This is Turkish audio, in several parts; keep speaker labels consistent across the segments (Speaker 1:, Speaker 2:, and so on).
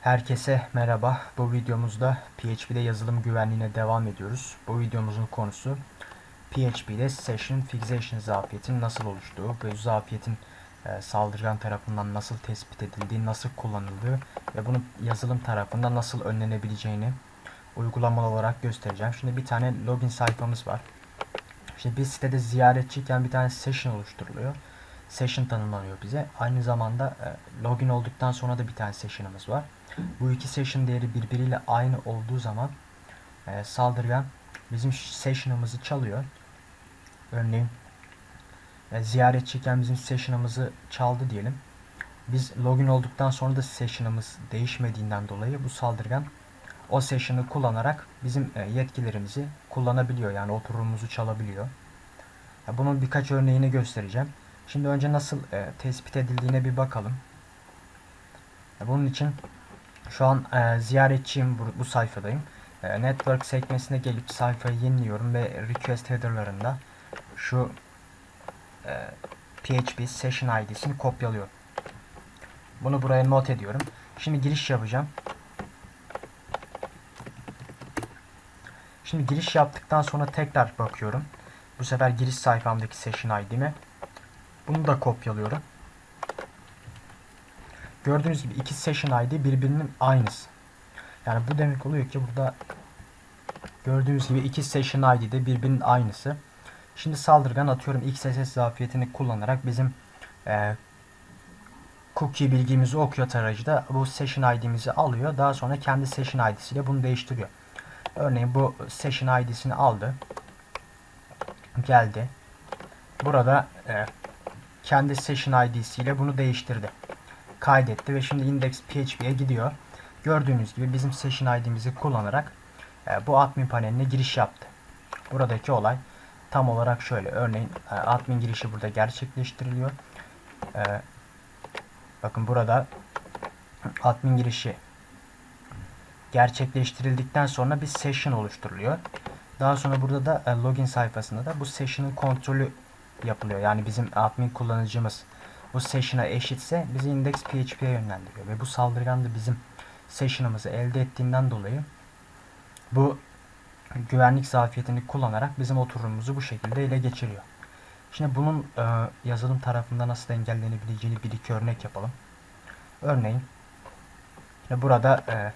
Speaker 1: Herkese merhaba. Bu videomuzda PHP'de yazılım güvenliğine devam ediyoruz. Bu videomuzun konusu PHP'de Session Fixation zafiyetinin nasıl oluştuğu ve zafiyetin e, saldırgan tarafından nasıl tespit edildiği, nasıl kullanıldığı ve bunun yazılım tarafından nasıl önlenebileceğini uygulamalı olarak göstereceğim. Şimdi bir tane login sayfamız var. İşte bir sitede ziyaretçiyken bir tane session oluşturuluyor. Session tanımlanıyor bize. Aynı zamanda e, login olduktan sonra da bir tane session'ımız var. Bu iki session değeri birbiriyle aynı olduğu zaman e, saldırgan bizim session'ımızı çalıyor. Örneğin e, ziyaretçiyken bizim session'ımızı çaldı diyelim. Biz login olduktan sonra da session'ımız değişmediğinden dolayı bu saldırgan o session'ı kullanarak bizim e, yetkilerimizi kullanabiliyor. Yani oturumumuzu çalabiliyor. Bunun birkaç örneğini göstereceğim. Şimdi önce nasıl e, tespit edildiğine bir bakalım. Ya bunun için şu an e, ziyaretçiyim bu, bu sayfadayım. E, network sekmesine gelip sayfayı yeniliyorum ve request header'larında şu e, PHP session ID'sini kopyalıyorum. Bunu buraya not ediyorum. Şimdi giriş yapacağım. Şimdi giriş yaptıktan sonra tekrar bakıyorum. Bu sefer giriş sayfamdaki session ID'me. Bunu da kopyalıyorum. Gördüğünüz gibi iki session ID birbirinin aynısı. Yani bu demek oluyor ki burada gördüğünüz gibi iki session ID de birbirinin aynısı. Şimdi saldırgan atıyorum XSS zafiyetini kullanarak bizim e, cookie bilgimizi okuyor tarayıcıda bu session ID'mizi alıyor. Daha sonra kendi session ID'siyle bunu değiştiriyor. Örneğin bu session ID'sini aldı. Geldi. Burada e, kendi session ID'siyle bunu değiştirdi. Kaydetti ve şimdi index PHP'ye gidiyor. Gördüğünüz gibi bizim session ID'mizi kullanarak e, bu admin paneline giriş yaptı. Buradaki olay tam olarak şöyle. Örneğin e, admin girişi burada gerçekleştiriliyor. E, bakın burada admin girişi gerçekleştirildikten sonra bir session oluşturuluyor. Daha sonra burada da login sayfasında da bu session'ın kontrolü yapılıyor. Yani bizim admin kullanıcımız bu session'a eşitse bizi index PHP'ye yönlendiriyor. Ve bu saldırgan da bizim session'ımızı elde ettiğinden dolayı bu güvenlik zafiyetini kullanarak bizim oturumumuzu bu şekilde ele geçiriyor. Şimdi bunun e, yazılım tarafında nasıl engellenebileceğini bir iki örnek yapalım. Örneğin burada e,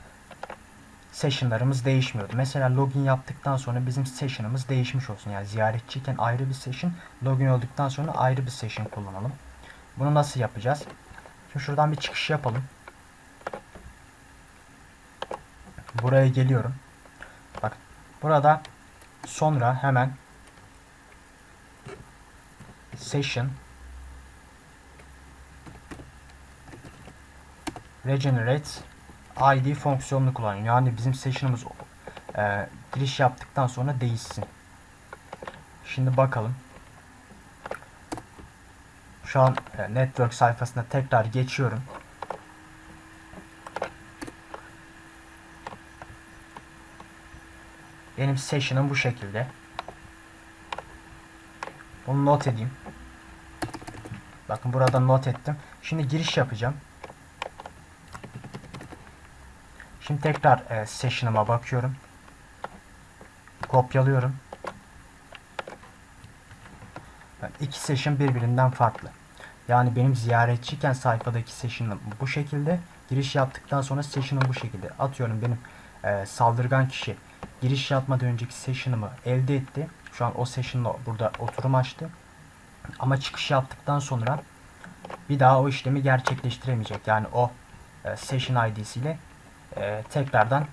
Speaker 1: session'larımız değişmiyordu. Mesela login yaptıktan sonra bizim session'ımız değişmiş olsun. Yani ziyaretçiyken ayrı bir session, login olduktan sonra ayrı bir session kullanalım. Bunu nasıl yapacağız? Şimdi şuradan bir çıkış yapalım. Buraya geliyorum. Bak burada sonra hemen session regenerate ID fonksiyonunu kullanıyorum. Yani bizim session'ımız e, giriş yaptıktan sonra değişsin. Şimdi bakalım. Şu an e, network sayfasına tekrar geçiyorum. Benim session'ım bu şekilde. Bunu not edeyim. Bakın burada not ettim. Şimdi giriş yapacağım. Şimdi tekrar e, session'ıma bakıyorum. Kopyalıyorum. İki session birbirinden farklı. Yani benim ziyaretçiyken sayfadaki session'ım bu şekilde. Giriş yaptıktan sonra session'ım bu şekilde. Atıyorum benim e, saldırgan kişi giriş yapmadan önceki session'ımı elde etti. Şu an o session'la burada oturum açtı. Ama çıkış yaptıktan sonra bir daha o işlemi gerçekleştiremeyecek. Yani o e, session ID'siyle e, tekrardan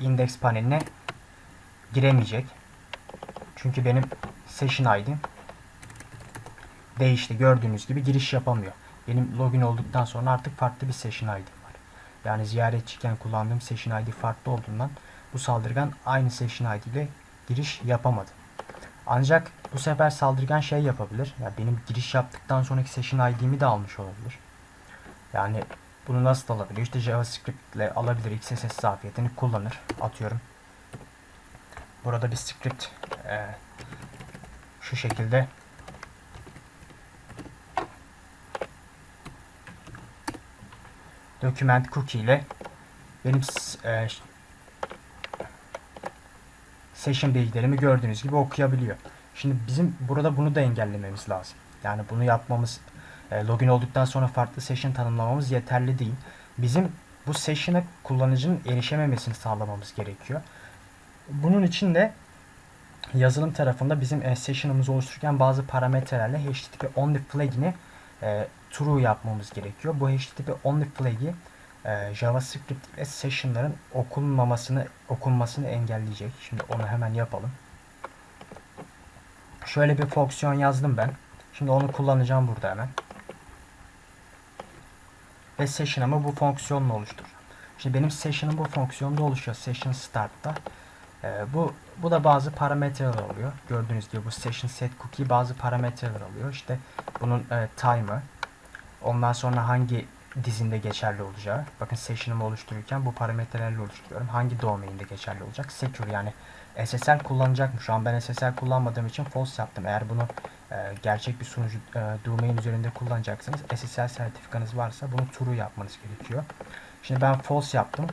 Speaker 1: index paneline giremeyecek. Çünkü benim session ID'm değişti. Gördüğünüz gibi giriş yapamıyor. Benim login olduktan sonra artık farklı bir session ID'm var. Yani ziyaretçiyken kullandığım session ID farklı olduğundan bu saldırgan aynı session ID ile giriş yapamadı. Ancak bu sefer saldırgan şey yapabilir. Yani benim giriş yaptıktan sonraki session ID'mi de almış olabilir. Yani bunu nasıl alabilir? İşte JavaScript ile alabilir. XSS zafiyetini kullanır. Atıyorum. Burada bir script e, şu şekilde document cookie ile benim e, session bilgilerimi gördüğünüz gibi okuyabiliyor. Şimdi bizim burada bunu da engellememiz lazım. Yani bunu yapmamız login olduktan sonra farklı session tanımlamamız yeterli değil. Bizim bu session'a kullanıcının erişememesini sağlamamız gerekiyor. Bunun için de yazılım tarafında bizim e, session'ımızı oluştururken bazı parametrelerle HTTP only flag'ini e, true yapmamız gerekiyor. Bu HTTP only flag'i e, JavaScript ve session'ların okunmamasını okunmasını engelleyecek. Şimdi onu hemen yapalım. Şöyle bir fonksiyon yazdım ben. Şimdi onu kullanacağım burada hemen. Ve session'ımı bu fonksiyonla oluşturacağım. Şimdi benim session'ım bu fonksiyonda oluşuyor. Session start'ta. Ee, bu bu da bazı parametreler alıyor. Gördüğünüz gibi bu session set cookie bazı parametreler alıyor. İşte bunun e, time'ı, ondan sonra hangi dizinde geçerli olacağı. Bakın session'ımı oluştururken bu parametrelerle oluşturuyorum. Hangi domain'de geçerli olacak? Secure yani SSL kullanacak mı? Şu an ben SSL kullanmadığım için false yaptım. Eğer bunu e, gerçek bir sunucu e, domain üzerinde kullanacaksanız SSL sertifikanız varsa bunu true yapmanız gerekiyor. Şimdi ben false yaptım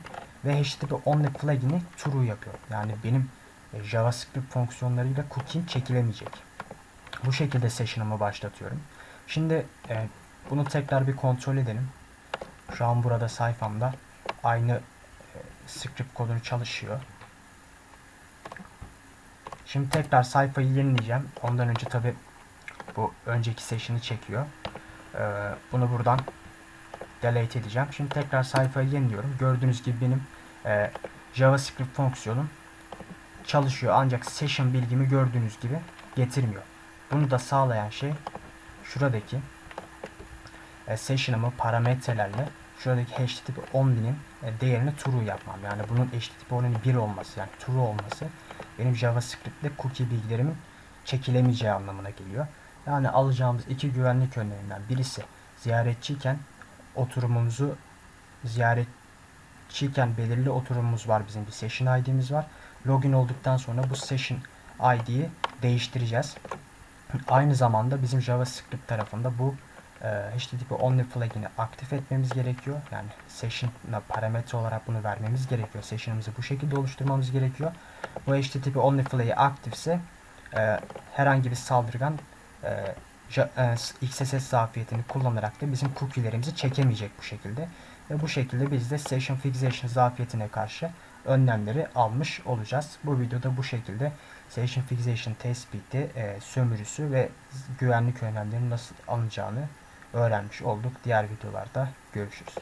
Speaker 1: ve HTTP only flag'ini true yapıyor. Yani benim e, JavaScript fonksiyonlarıyla cookie'm çekilemeyecek. Bu şekilde session'ımı başlatıyorum. Şimdi e, bunu tekrar bir kontrol edelim. Şu an burada sayfamda aynı e, script kodunu çalışıyor. Şimdi tekrar sayfayı yenileyeceğim. Ondan önce tabi bu önceki session'ı çekiyor. Ee, bunu buradan delete edeceğim. Şimdi tekrar sayfayı yeniliyorum. Gördüğünüz gibi benim e, JavaScript fonksiyonum çalışıyor. Ancak session bilgimi gördüğünüz gibi getirmiyor. Bunu da sağlayan şey şuradaki e, session'ımı parametrelerle şuradaki HTTP only'nin e, değerini true yapmam. Yani bunun HTTP only'nin 1 olması yani true olması benim JavaScript ile cookie bilgilerimin çekilemeyeceği anlamına geliyor. Yani alacağımız iki güvenlik önleminden birisi ziyaretçiyken oturumumuzu ziyaretçiyken belirli oturumumuz var bizim bir session ID'miz var. Login olduktan sonra bu session ID'yi değiştireceğiz. Aynı zamanda bizim JavaScript tarafında bu e, HTTP only flag'ini aktif etmemiz gerekiyor. Yani session'a parametre olarak bunu vermemiz gerekiyor. Session'ımızı bu şekilde oluşturmamız gerekiyor. Bu HTTP only flag'i aktifse e, herhangi bir saldırgan XSS zafiyetini kullanarak da bizim cookie'lerimizi çekemeyecek bu şekilde. Ve bu şekilde biz de session fixation zafiyetine karşı önlemleri almış olacağız. Bu videoda bu şekilde session fixation tespiti, e, sömürüsü ve güvenlik önlemlerinin nasıl alınacağını öğrenmiş olduk. Diğer videolarda görüşürüz.